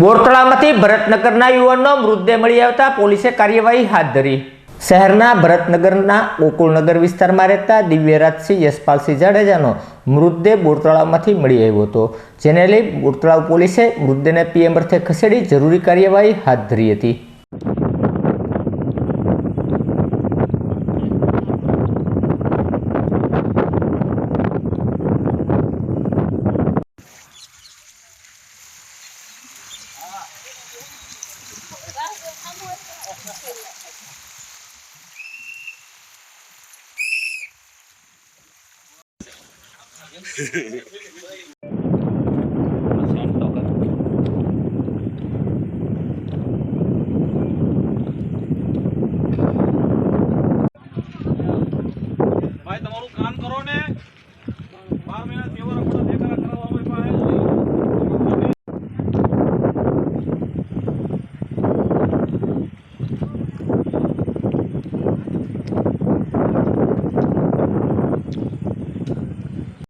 બોરતળામાંથી ભરતનગરના યુવાનનો મૃતદેહ મળી આવતા પોલીસે કાર્યવાહી હાથ ધરી. શહેરના ભરતનગરના ગોકુળનગર વિસ્તારમાં રહેતા દિવ્યરાજસિંહ યશપાલસિંહ જાડેજાનો મૃતદેહ બોરતળામાંથી મળી આવ્યો હતો, જેને લઈ બોરતળાવ પોલીસે મૃતદેહને પીએમ અર્થે ખસેડી જરૂરી કાર્યવાહી હાથ ધરી હતી. ભાઈ તમારું કામ કરો ને.